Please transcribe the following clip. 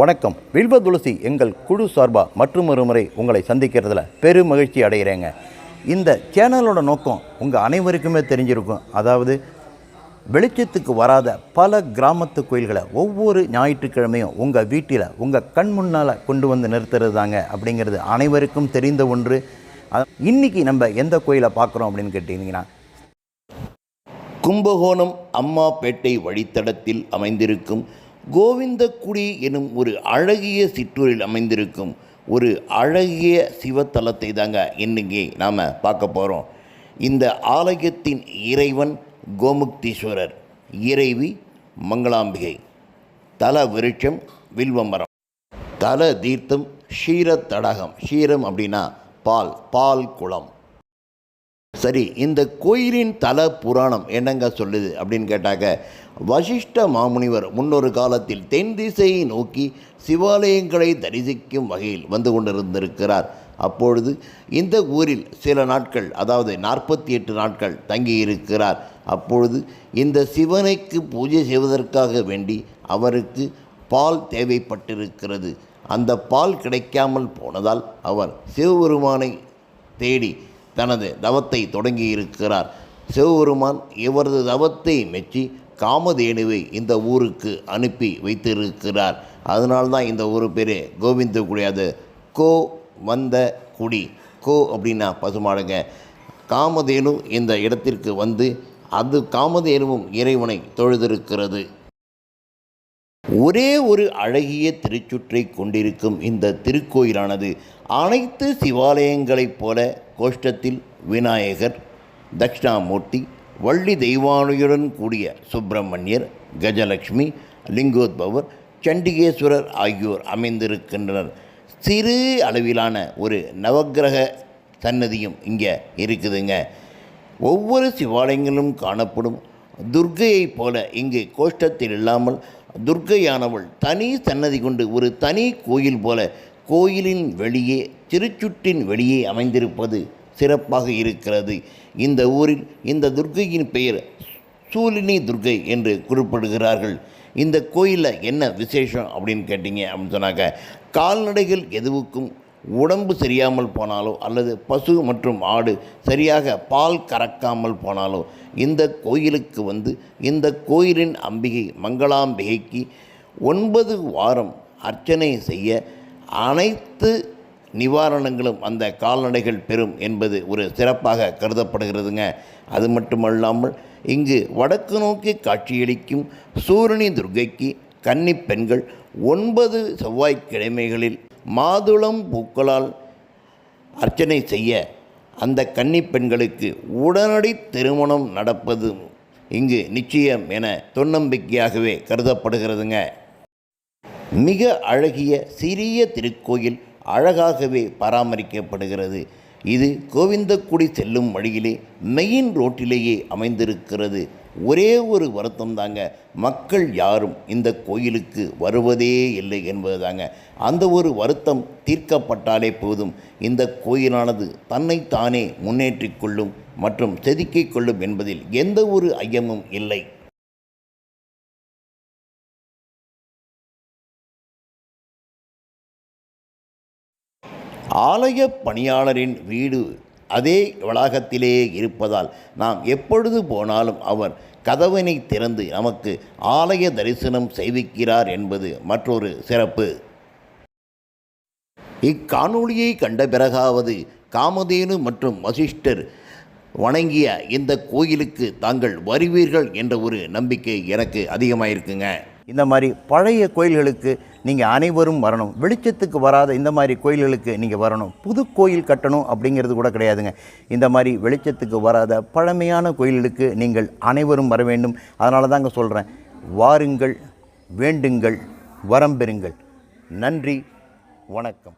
வணக்கம். வில்வ துளசி எங்கள் குழு சார்பாக மற்றும் ஒரு முறை உங்களை சந்திக்கிறதுல பெரும் மகிழ்ச்சி அடைகிறேங்க. இந்த சேனலோட நோக்கம் உங்கள் அனைவருக்குமே தெரிஞ்சிருக்கும். அதாவது வெளிச்சத்துக்கு வராத பல கிராமத்து கோயில்களை ஒவ்வொரு ஞாயிற்றுக்கிழமையும் உங்கள் வீட்டில் உங்கள் கண் முன்னால் கொண்டு வந்து நிறுத்துறது தாங்க அப்படிங்கிறது அனைவருக்கும் தெரிந்த ஒன்று. இன்னைக்கு நம்ம எந்த கோயிலை பார்க்குறோம் அப்படின்னு கேட்டிங்கன்னா கும்பகோணம் அம்மாப்பேட்டை வழித்தடத்தில் அமைந்திருக்கும் கோவிந்தக்குடி எனும் ஒரு அழகிய சிற்றூரில் அமைந்திருக்கும் ஒரு அழகிய சிவத்தலத்தை தாங்க இன்னைக்கு நாம் பார்க்க போகிறோம் இந்த ஆலயத்தின் இறைவன் கோமுக்தீஸ்வரர் இறைவி மங்களாம்பிகை. தல விருட்சம் வில்வமரம். தல தீர்த்தம் ஷீரத் தடகம். ஷீரம் அப்படின்னா பால் பால் குளம். சரி இந்த கோயிலின் தல புராணம் என்னங்க சொல்லுது அப்படின்னு கேட்டாக்க வசிஷ்ட மாமுனிவர் முன்னொரு காலத்தில் தென் திசையை நோக்கி சிவாலயங்களை தரிசிக்கும் வகையில் வந்து கொண்டிருந்திருக்கிறார். அப்பொழுது இந்த ஊரில் சில நாட்கள் அதாவது நாற்பத்தி எட்டு நாட்கள் தங்கியிருக்கிறார். அப்பொழுது இந்த சிவனுக்கு பூஜை செய்வதற்காக வேண்டி அவருக்கு பால் தேவைப்பட்டிருக்கிறது. அந்த பால் கிடைக்காமல் போனதால் அவர் சிவபெருமானை தேடி தனது தவத்தை தொடங்கியிருக்கிறார். சிவபெருமான் இவரது தவத்தை மெச்சி காமதேனுவை இந்த ஊருக்கு அனுப்பி வைத்திருக்கிறார். அதனால்தான் இந்த ஊர் பேர் கோவிந்த குடியாது கோ வந்த குடி. கோ அப்படின்னா பசுமாடுங்க. காமதேனு இந்த இடத்திற்கு வந்து அது காமதேனுவும் இறைவனை தொழுதிருக்கிறது. ஒரே ஒரு அழகிய திருச்சுற்றை கொண்டிருக்கும் இந்த திருக்கோயிலானது அனைத்து சிவாலயங்களைப் போல கோஷ்டத்தில் விநாயகர் தட்சிணாமூர்த்தி வள்ளி தெய்வானையுடன் கூடிய சுப்பிரமணியர் கஜலட்சுமி லிங்கோத்பவர் சண்டிகேஸ்வரர் ஆகியோர் அமைந்திருக்கின்றனர். சிறு அளவிலான ஒரு நவக்கிரக சன்னதியும் இங்கே இருக்குதுங்க. ஒவ்வொரு சிவாலயங்களும் காணப்படும் துர்க்கையைப் போல இங்கு கோஷ்டத்தில் இல்லாமல் துர்க்கையானவள் தனி சன்னதி கொண்டு ஒரு தனி கோயில் போல கோயிலின் வெளியே திருச்சுற்றின் வெளியே அமைந்திருப்பது சிறப்பாக இருக்கிறது. இந்த ஊரில் இந்த துர்க்கையின் பெயர் சூலினி துர்க்கை என்று குறிப்பிடுகிறார்கள். இந்த கோயிலில் என்ன விசேஷம் அப்படின்னு கேட்டிங்க அப்படின்னு சொன்னாக்க கால்நடைகள் எதுவுக்கும் உடம்பு சரியாமல் போனாலோ அல்லது பசு மற்றும் ஆடு சரியாக பால் கறக்காமல் போனாலோ இந்த கோயிலுக்கு வந்து இந்த கோயிலின் அம்பிகை மங்களாம்பிகைக்கு ஒன்பது வாரம் அர்ச்சனை செய்ய அனைத்து நிவாரணங்களும் அந்த கால்நடைகள் பெறும் என்பது ஒரு சிறப்பாக கருதப்படுகிறதுங்க. அது மட்டுமல்லாமல் இங்கு வடக்கு நோக்கி காட்சியளிக்கும் சூரணி துர்க்கைக்கு கன்னி பெண்கள் ஒன்பது செவ்வாய்க்கிழமைகளில் மாதுளம் பூக்களால் அர்ச்சனை செய்ய அந்த கன்னி பெண்களுக்கு உடனடி திருமணம் நடப்பது இங்கு நிச்சயம் என தொன்னம்பிக்கையாகவே கருதப்படுகிறதுங்க. மிக அழகிய சிறிய திருக்கோயில் அழகாகவே பராமரிக்கப்படுகிறது. இது கோவிந்தக்குடி செல்லும் வழியிலே மெயின் ரோட்டிலேயே அமைந்திருக்கிறது. ஒரே ஒரு வருத்தம் தாங்க. மக்கள் யாரும் இந்த கோயிலுக்கு வருவதே இல்லை என்பது தாங்க. அந்த ஒரு வருத்தம் தீர்க்கப்பட்டாலே போதும். இந்த கோயிலானது தன்னைத்தானே முன்னேற்றிக் கொள்ளும் மற்றும் செதுக்கிக் கொள்ளும் என்பதில் எந்த ஒரு ஐயமும் இல்லை. ஆலய பணியாளரின் வீடு அதே வளாகத்திலேயே இருப்பதால் நாம் எப்பொழுது போனாலும் அவர் கதவினை திறந்து நமக்கு ஆலய தரிசனம் செய்விக்கிறார் என்பது மற்றொரு சிறப்பு. இக்காணொளியை கண்ட பிறகாவது காமதேனு மற்றும் வசிஷ்டர் வணங்கிய இந்த கோயிலுக்கு தாங்கள் வருவீர்கள் என்ற ஒரு நம்பிக்கை எனக்கு அதிகமாயிருக்குங்க. இந்த மாதிரி பழைய கோயில்களுக்கு நீங்கள் அனைவரும் வரணும். வெளிச்சத்துக்கு வராத இந்த மாதிரி கோயில்களுக்கு நீங்கள் வரணும். புது கோயில் கட்டணும் அப்படிங்கிறது கூட கிடையாதுங்க. இந்த மாதிரி வெளிச்சத்துக்கு வராத பழமையான கோயில்களுக்கு நீங்கள் அனைவரும் வர வேண்டும். அதனால தாங்க சொல்கிறேன் வாருங்கள் வேண்டுங்கள் வரம் பெறுங்கள். நன்றி வணக்கம்.